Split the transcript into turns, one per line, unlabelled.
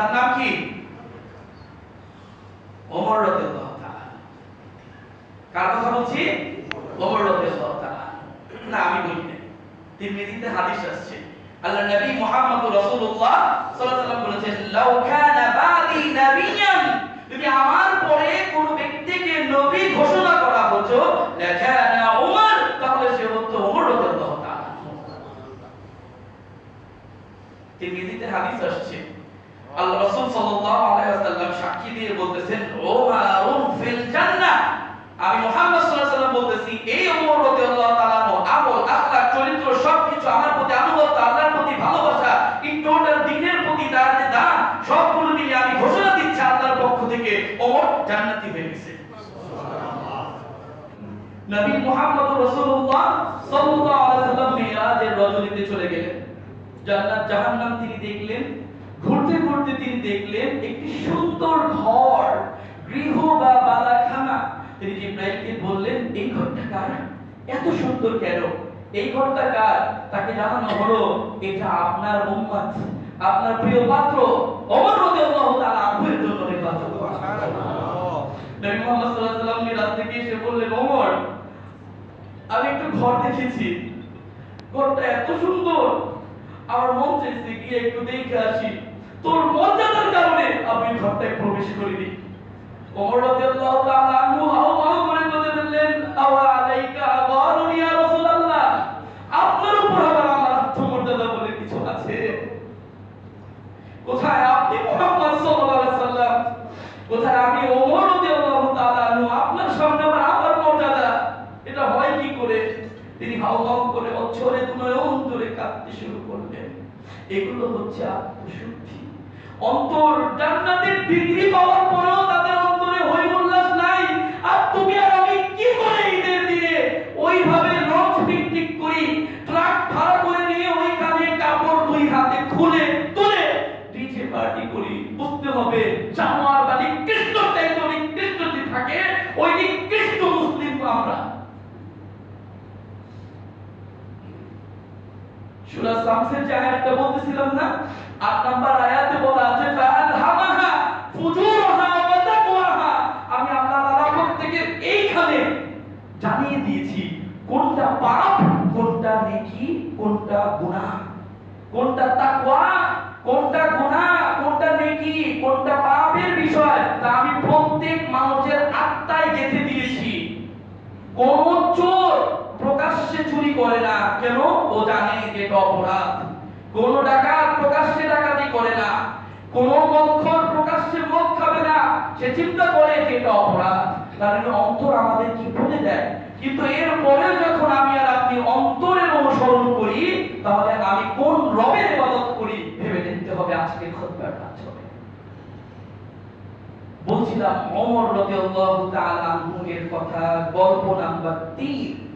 তার নাম কি? ওমর কার কথা বলছি? ওমর না, আমি বলি না তিরমিজিতে হাদিস আসছে। আল্লাহ নবী মুহাম্মদ রাসূলুল্লাহ সাল্লাল্লাহু আলাইহি বলেছেন, লাউ কানা বাদি নাবিয়ান। যদি আমার পরে কোন ব্যক্তিকে নবী ঘোষণা করা হতো লাকানা উমর, তাহলে সে হতো ওমর রাদিয়াল্লাহু তাআলা। তিরমিজিতে হাদিস আসছে আল্লাহ রাসূল সাল্লাল্লাহু আলাইহি ওয়াসাল্লাম সাক্ষী দিয়ে বলতেছেন ওমারুন ফিল জান্নাহ। আমি মুহাম্মদ সাল্লাল্লাহু আলাইহি ওয়াসাল্লাম বলতেছি, এই ওমর রাদিয়াল্লাহু তাআলা আমল, আখলাক, চরিত্র সবকিছু আমার প্রতি আনুগত্য, আল্লাহর প্রতি ভালোবাসা, ইন টোটাল দ্বীনের প্রতি তার যে দান, সবগুলো মিলিয়ে আমি ঘোষণা দিচ্ছি আল্লাহর পক্ষ থেকে ওমর জান্নাতি হয়ে গেছে। নবী মুহাম্মদ রাসূলুল্লাহ সাল্লাল্লাহু আলাইহি ওয়াসাল্লাম মিরাজের রজনীতে চলে গেলেন। জান্নাত জাহান্নাম তিনি দেখলেন। ঘুরতে ঘুরতে তিনি দেখলেন একটি সুন্দর ঘর গৃহ বা বালাখানা। তিনি জিব্রাইলকে বললেন এই ঘরটা কার? এত সুন্দর কেন? এই ঘরটা কার? তাকে জানানো হলো এটা আপনার উম্মত আপনার প্রিয় পাত্র ওমর রাদিয়াল্লাহু তাআলা আনহুর জন্য নির্বাচন করা নবী মুহাম্মদ সাল্লাল্লাহু আলাইহি ওয়াসাল্লাম মিরাজ থেকে এসে বললেন ওমর আমি একটু ঘর দেখেছি। ঘরটা এত সুন্দর। আমার মন চাইছে গিয়ে একটু দেখে আসি। তোর মর্যাদার কারণে আমি ঘরটায় প্রবেশ করিনি। ওমর রাদিয়াল্লাহু তাআলা আনহু হাও মাও করে বলে বললেন, আওয়া আলাইকা গারুন ইয়া রাসূলুল্লাহ? আপনার উপর আবার আমার আত্মমর্যাদা বলে কিছু আছে? কোথায় আপনি মুহাম্মদ সাল্লাল্লাহু আলাইহি সাল্লাম? কোথায় আমি ওমর রাদিয়াল্লাহু তাআলা আনহু? আপনার সামনে আবার আমার মর্যাদা। এটা হয় কি করে? তিনি হাউমাউ করে অচ্ছরে নয়ন ধরে কাঁদতে শুরু করলেন। এগুলো হচ্ছে আত্মশুদ্ধি। অন্তর জান্নাতের ডিগ্রি পাওয়ার পরেও তাদের অন্তরে হই উল্লাস নাই। আর তুমি আর আমি কি করে ঈদের দিনে ওইভাবে লঞ্চ পিকনিক করি? ট্রাক ভাড়া করে নিয়ে ওইখানে কাপড় দুই হাতে খুলে তুলে ডিজে পার্টি করি। বুঝতে হবে জানোয়ার বা নিকৃষ্ট চাইতে নিকৃষ্ট থাকে ওই নিকৃষ্ট মুসলিম আমরা। সূরা শামসের যে আয়াতটা বলতেছিলাম না আট এইখানে জানিয়ে দিয়েছি, কোনটা পাপ, কোনটা কোনটা গুনাহ। কোনটা কোনটা গুনাহ, কোনটা নেকি, কোনটা পাপের বিষয়, তা আমি প্রত্যেক মানুষের আত্মায় গেঁথে দিয়েছি। কোন চোর প্রকাশ্যে চুরি করে না, কেন? ও জানে যে এটা অপরাধ। কোন ডাকাত প্রকাশ্যে ডাকাতি করে না। কোন মক্ষর প্রকাশ্যে মদ খাবে না। সে চিন্তা করে যে এটা অপরাধ। কারণ অন্তর আমাদের কি বলে দেয় কিন্তু এর পরে যখন আমি আর আপনি অন্তরের অনুসরণ করি, তাহলে আমি কোন রবের ইবাদত করি ভেবে দেখতে হবে আজকে খুতবার কাজ হবে। বলছিলাম, ওমর রাদিয়াল্লাহু তাআলা আনহু এর কথা, গল্প নাম্বার 3